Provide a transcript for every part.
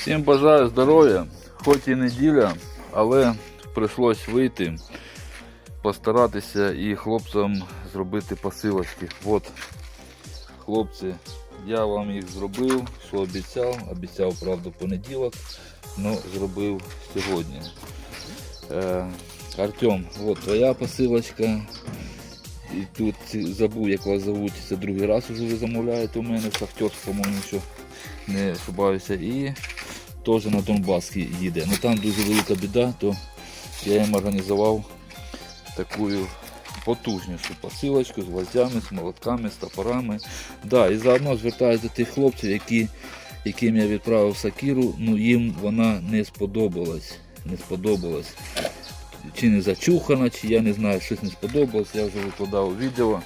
Всім бажаю здоров'я, хоч і неділя, але прийшлось вийти, постаратися і хлопцям зробити посилочки. От, хлопці, я вам їх зробив, що обіцяв. Обіцяв, правда, понеділок, але зробив сьогодні. Е, Артем, от твоя посилочка. І тут забув, як вас зовуть, це другий раз вже ви замовляєте у мене, шахтер, по-моєму, не ошибаюся. І теж на Донбас їде. Ну там дуже велика біда, то я їм організував таку потужнішу посилочку з гвоздями, з молотками, з топорами. Да, і заодно звертаюся до тих хлопців, які, яким я відправив сакіру, ну їм вона не сподобалась. Не сподобалась. Чи не зачухана, чи я не знаю, щось не сподобалось, я вже викладав відео.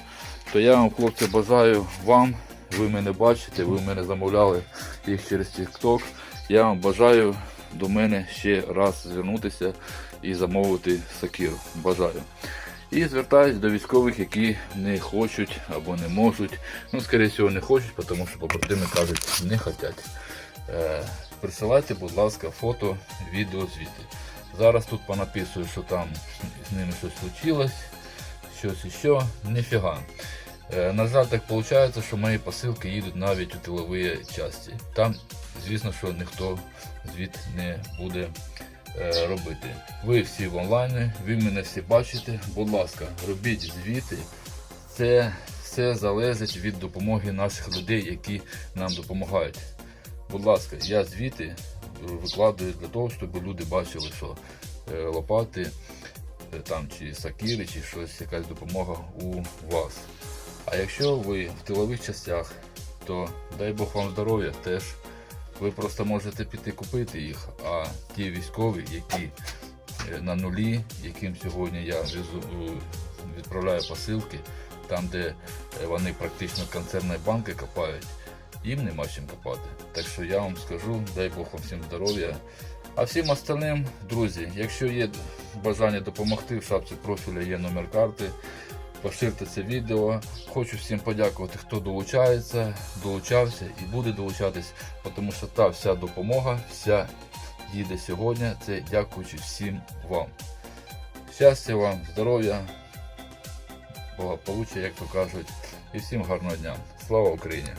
То я вам, хлопці, бажаю вам, ви мене бачите, ви мене замовляли їх через TikTok. Я вам бажаю до мене ще раз звернутися і замовити сакіру. Бажаю. І звертаюсь до військових, які не хочуть або не можуть. Ну, скоріше всього, не хочуть, тому що побратими кажуть, не хочуть. Е, присилайте, будь ласка, фото, відео, звіти. Зараз тут понаписую, що там з ними щось случилось, щось іще, ніфіга. Е, На жаль, так виходить, що мої посилки їдуть навіть у тилові часті. Там, звісно, що ніхто звіт не буде е, робити. Ви всі в онлайні, ви мене всі бачите. Будь ласка, робіть звіти. Це все залежить від допомоги наших людей, які нам допомагають. Будь ласка, я звіти викладаю для того, щоб люди бачили, що е, лопати там чи сакіри, чи щось, якась допомога у вас. А якщо ви в тилових частях, то дай Бог вам здоров'я теж. Ви просто можете піти купити їх, а ті військові, які е, на нулі, яким сьогодні я е, відправляю посилки, там, де е, вони практично концерні банки копають, їм нема чим копати. Так що я вам скажу, дай Бог вам всім здоров'я. А всім остальним, друзі, якщо є бажання допомогти, в шапці профіля є номер карти. Поширте це відео. Хочу всім подякувати, хто долучається, долучався і буде долучатись, тому що та вся допомога, вся їде сьогодні. Це дякуючи всім вам. Щастя вам, здоров'я, благополуччя, як то кажуть, і всім гарного дня. Слава Україні!